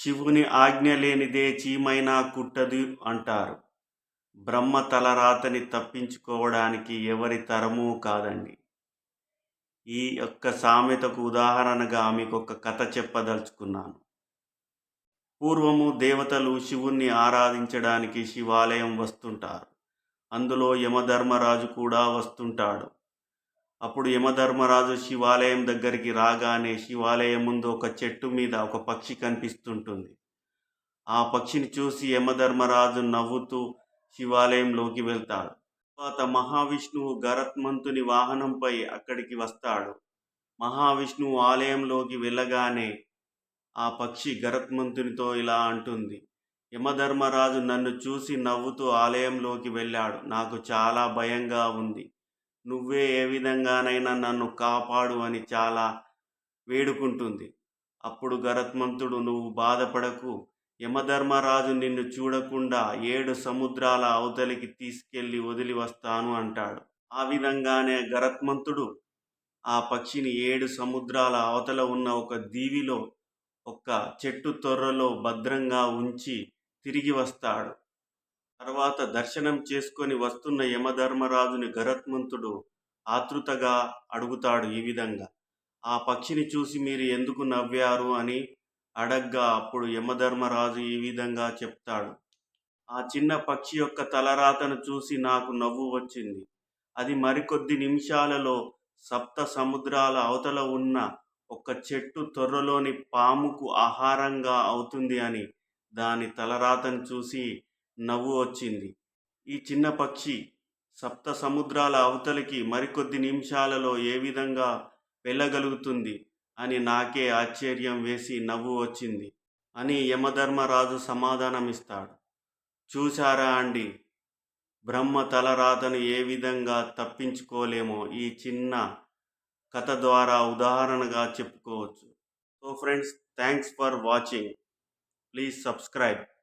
శివుని ఆజ్ఞ లేనిదే చీమైనా కుట్టదు అంటారు. బ్రహ్మ తలరాతని తప్పించుకోవడానికి ఎవరి తరమూ కాదండి. ఈ యొక్క సామెతకు ఉదాహరణగా మీకు ఒక కథ చెప్పదలుచుకున్నాను. పూర్వము దేవతలు శివుణ్ణి ఆరాధించడానికి శివాలయం వస్తుంటారు. అందులో యమధర్మరాజు కూడా వస్తుంటాడు. అప్పుడు యమధర్మరాజు శివాలయం దగ్గరికి రాగానే శివాలయం ముందు ఒక చెట్టు మీద ఒక పక్షి కనిపిస్తుంటుంది. ఆ పక్షిని చూసి యమధర్మరాజు నవ్వుతూ శివాలయంలోకి వెళ్తాడు. తర్వాత మహావిష్ణువు గరత్మంతుని వాహనంపై అక్కడికి వస్తాడు. మహావిష్ణువు ఆలయంలోకి వెళ్ళగానే ఆ పక్షి గరత్మంతునితో ఇలా అంటుంది. యమధర్మరాజు నన్ను చూసి నవ్వుతూ ఆలయంలోకి వెళ్ళాడు. నాకు చాలా భయంగా ఉంది. నువ్వే ఏ విధంగానైనా నన్ను కాపాడు అని చాలా వేడుకుంటుంది. అప్పుడు గరత్మంతుడు నువ్వు బాధపడకు. యమధర్మరాజు నిన్ను చూడకుండా ఏడు సముద్రాల అవతలికి తీసుకెళ్ళి వదిలి వస్తాను అంటాడు. ఆ విధంగానే గరత్మంతుడు ఆ పక్షిని ఏడు సముద్రాల అవతల ఉన్న ఒక దీవిలో ఒక చెట్టు తొర్రలో భద్రంగా ఉంచి తిరిగి వస్తాడు. తర్వాత దర్శనం చేసుకొని వస్తున్న యమధర్మరాజుని గరత్మంతుడు ఆతృతగా అడుగుతాడు ఈ విధంగా. ఆ పక్షిని చూసి మీరు ఎందుకు నవ్వారు అని అడగ్గా అప్పుడు యమధర్మరాజు ఈ విధంగా చెప్తాడు. ఆ చిన్న పక్షి యొక్క తలరాతను చూసి నాకు నవ్వు వచ్చింది. అది మరికొద్ది నిమిషాలలో సప్త సముద్రాల అవతల ఉన్న ఒక చెట్టు తొర్రలోని పాముకు ఆహారంగా అవుతుంది అని దాని తలరాతను చూసి నవ్వు వచ్చింది. ఈ చిన్న పక్షి సప్త సముద్రాల అవతలికి మరికొద్ది నిమిషాలలో ఏ విధంగా వెళ్ళగలుగుతుంది అని నాకే ఆశ్చర్యం వేసి నవ్వు వచ్చింది అని యమధర్మరాజు సమాధానమిస్తాడు. చూశారా అండి బ్రహ్మ తలరాతను ఏ విధంగా తప్పించుకోలేమో ఈ చిన్న కథ ద్వారా ఉదాహరణగా చెప్పుకోవచ్చు. So friends thanks for watching. Please subscribe.